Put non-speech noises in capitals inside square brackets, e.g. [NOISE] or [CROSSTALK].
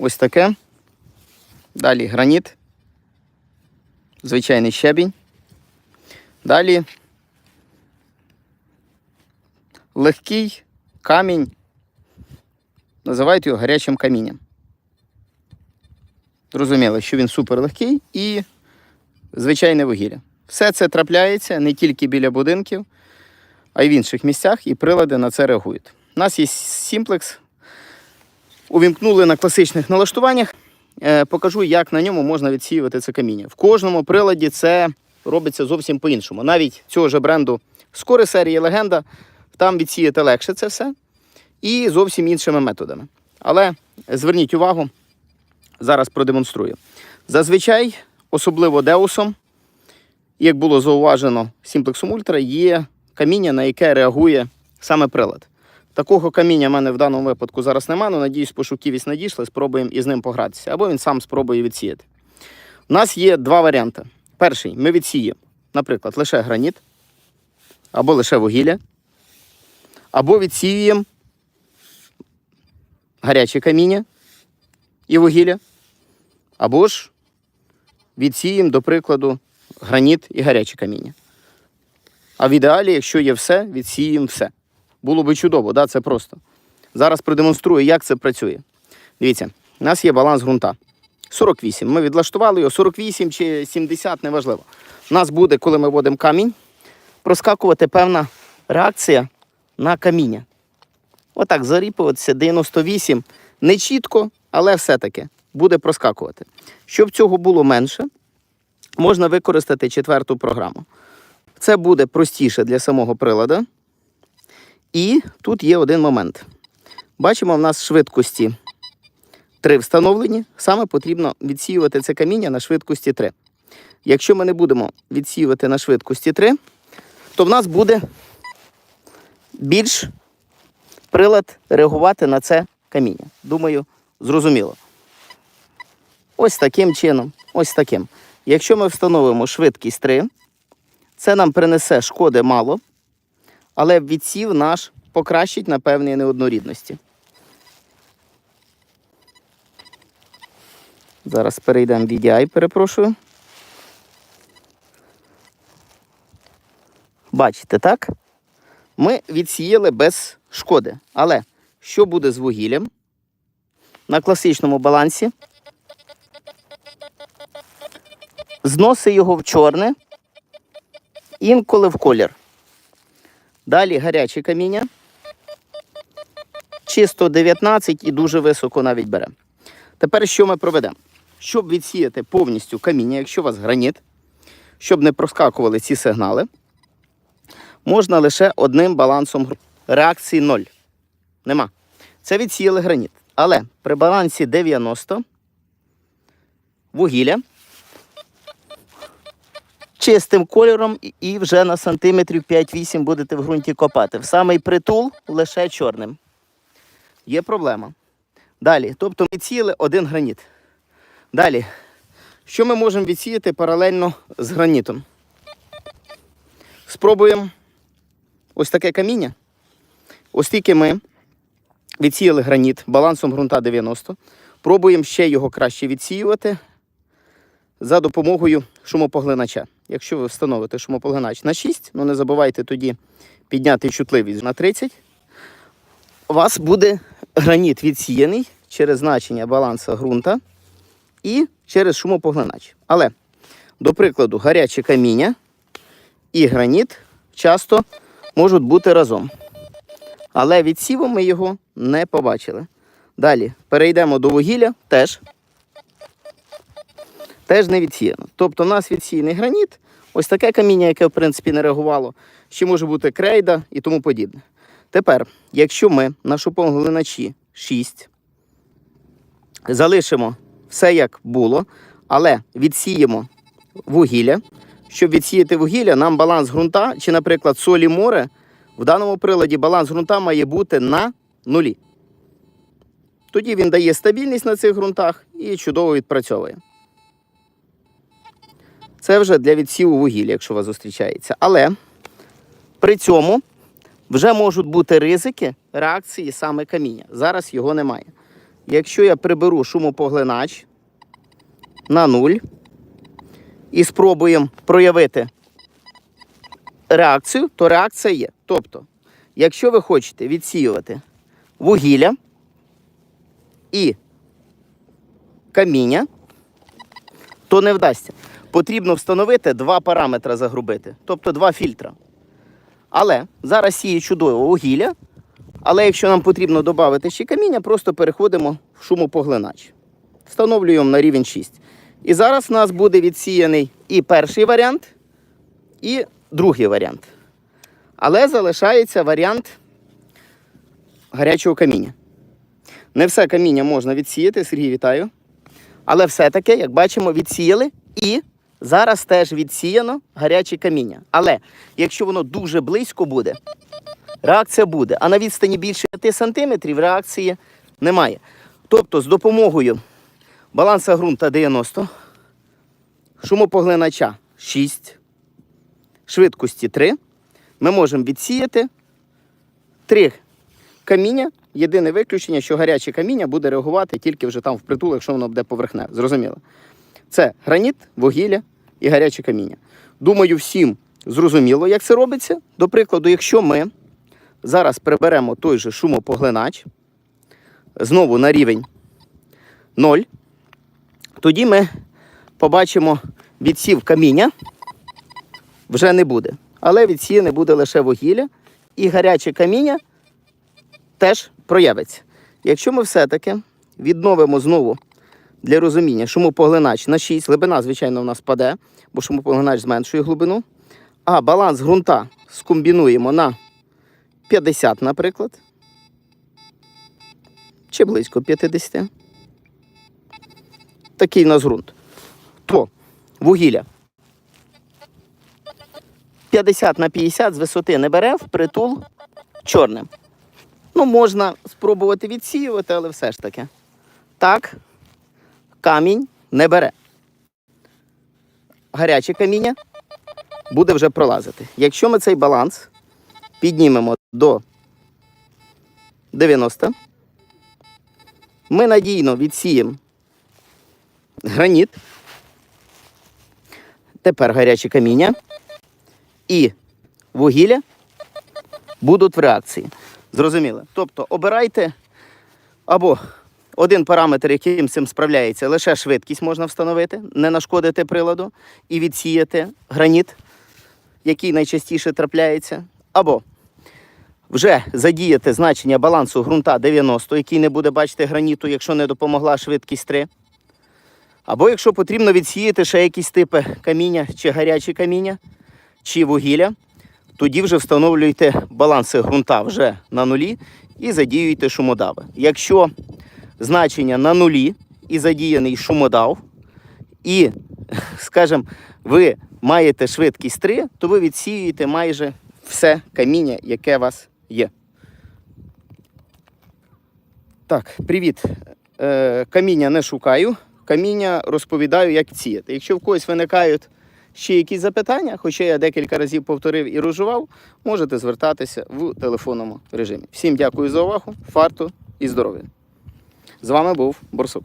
ось таке. Далі граніт. Звичайний щебінь. Далі легкий камінь. Називають його гарячим камінням. Зрозуміло, що він суперлегкий і звичайне вугілля. Все це трапляється не тільки біля будинків, а й в інших місцях, і прилади на це реагують. У нас є Simplex. Увімкнули на класичних налаштуваннях. Е, Покажу, як на ньому можна відсіювати це каміння. В кожному приладі це робиться зовсім по-іншому. Навіть цього ж бренду Скори серії Легенда, там відсіяти легше це все і зовсім іншими методами. Але зверніть увагу, зараз продемонструю. Зазвичай, особливо деусом, як було зауважено Simplexum Ultra, є каміння, на яке реагує саме прилад. Такого каміння в мене в даному випадку зараз немає, але надіюсь, пошуківість надійшли, спробуємо із ним погратися, або він сам спробує відсіяти. У нас є два варіанти. Перший ми відсіємо, наприклад, лише граніт, або лише вугілля, або відсіюємо гаряче каміння і вугілля, або ж відсіємо, до прикладу, граніт і гаряче каміння. А в ідеалі, якщо є все, відсіємо все. Було би чудово, да? це просто. Зараз продемонструю, як це працює. Дивіться, у нас є баланс ґрунта. 48. Ми відлаштували його 48 чи 70, неважливо. У нас буде, коли ми вводимо камінь, проскакувати певна реакція на каміння. Отак заріпуватися 98. Не чітко, але все-таки буде проскакувати. Щоб цього було менше, можна використати четверту програму. Це буде простіше для самого прилада. І тут є один момент. Бачимо, в нас швидкості 3 встановлені. Саме потрібно відсіювати це каміння на швидкості 3. Якщо ми не будемо відсіювати на швидкості 3, то в нас буде більш прилад реагувати на це каміння. Думаю, зрозуміло. Ось таким чином, ось таким. Якщо ми встановимо швидкість 3, це нам принесе шкоди мало, але відсів наш покращить на певній неоднорідності. Зараз перейдемо в VDI, перепрошую. Бачите, так? Ми відсіяли без шкоди. Але що буде з вугіллям? На класичному балансі зноси його в чорне, інколи в колір. Далі гаряче каміння. Чисто 19 і дуже високо навіть бере. Тепер що ми проведемо? Щоб відсіяти повністю каміння, якщо у вас граніт, щоб не проскакували ці сигнали, можна лише одним балансом реакції 0. Нема. Це відсіяли граніт. Але при балансі 90 вугілля чистим кольором і- вже на сантиметрів 5-8 будете в ґрунті копати. В самий притул лише чорним. Є проблема. Далі, тобто ми відсіяли один граніт. Далі, що ми можемо відсіяти паралельно з гранітом? Спробуємо ось таке каміння. Оскільки ми відсіяли граніт балансом ґрунта 90, пробуємо ще його краще відсіювати за допомогою шумопоглинача. Якщо ви встановите шумопоглинач на 6, ну не забувайте тоді підняти чутливість на 30, у вас буде граніт відсіяний через значення балансу ґрунта і через шумопоглинач. Але, до прикладу, гаряче каміння і граніт часто можуть бути разом. Але відсівом ми його не побачили. Далі перейдемо до вугілля теж. Теж не відсіяно. Тобто, у нас відсіяний граніт, ось таке каміння, яке, в принципі, не реагувало. Ще може бути крейда і тому подібне. Тепер, якщо ми на шупоглиначі 6 залишимо все як було, але відсіємо вугілля. Щоб відсіяти вугілля, нам баланс ґрунта, чи, наприклад, солі море, в даному приладі баланс ґрунта має бути на нулі. Тоді він дає стабільність на цих ґрунтах і чудово відпрацьовує. Це вже для відсіву вугілля, якщо у вас зустрічається. Але при цьому вже можуть бути ризики реакції саме каміння. Зараз його немає. якщо я приберу шумопоглинач на нуль і спробуємо проявити реакцію, то реакція є. Тобто, якщо ви хочете відсіювати вугілля і каміння, то не вдасться. Потрібно встановити два параметри загрубити, тобто два фільтра. Але зараз сіє чудово вугілля, але якщо нам потрібно додати ще каміння, просто переходимо в шумопоглинач. Встановлюємо на рівень 6. І зараз у нас буде відсіяний і перший варіант, і другий варіант. Але залишається варіант гарячого каміння. Не все каміння можна відсіяти, Сергій, вітаю. Але все-таки, як бачимо, відсіяли і зараз теж відсіяно гаряче каміння. Але якщо воно дуже близько буде, реакція буде. А на відстані більше 5 см реакції немає. Тобто з допомогою баланса ґрунта 90, шумопоглинача 6, швидкості 3, ми можемо відсіяти 3 каміння. Єдине виключення, що гаряче каміння буде реагувати тільки вже там впритул, якщо воно буде поверхне. Зрозуміло. Це граніт, вугілля і гаряче каміння. Думаю, всім зрозуміло, як це робиться. До прикладу, якщо ми зараз приберемо той же шумопоглинач знову на рівень 0, тоді ми побачимо відсів каміння вже не буде. Але відсіяне буде лише вугілля і гаряче каміння теж проявиться. Якщо ми все-таки відновимо знову для розуміння шумопоглинач на 6, глибина, звичайно, у нас паде, бо шумопоглинач зменшує глибину. А баланс ґрунта скомбінуємо на 50, наприклад. Чи близько 50. Такий у нас ґрунт. То вугілля 50 на 50 з висоти не бере, впритул чорним. Ну, можна спробувати відсіювати, але все ж таки. Так, камінь не бере. Гаряче каміння буде вже пролазити. Якщо ми цей баланс піднімемо до 90, ми надійно відсіємо граніт, тепер гаряче каміння і вугілля будуть в реакції. Зрозуміло. Тобто обирайте або один параметр, яким цим справляється, лише швидкість можна встановити, не нашкодити приладу і відсіяти граніт, який найчастіше трапляється, або вже задіяти значення балансу ґрунта 90, який не буде бачити граніту, якщо не допомогла швидкість 3. Або якщо потрібно відсіяти ще якісь типи каміння, чи гарячі каміння, чи вугілля, тоді вже встановлюйте баланси ґрунта вже на нулі і задіюйте шумодави. Якщо значення на нулі і задіяний шумодав, і, [LAUGHS] скажімо, ви маєте швидкість 3, то ви відсіюєте майже все каміння, яке у вас є. Так, привіт. Е, каміння не шукаю, каміння розповідаю, як сіяти. Якщо в когось виникають ще якісь запитання, хоча я декілька разів повторив і розжував, можете звертатися в телефонному режимі. Всім дякую за увагу, фарту і здоров'я. З вами був Борсук.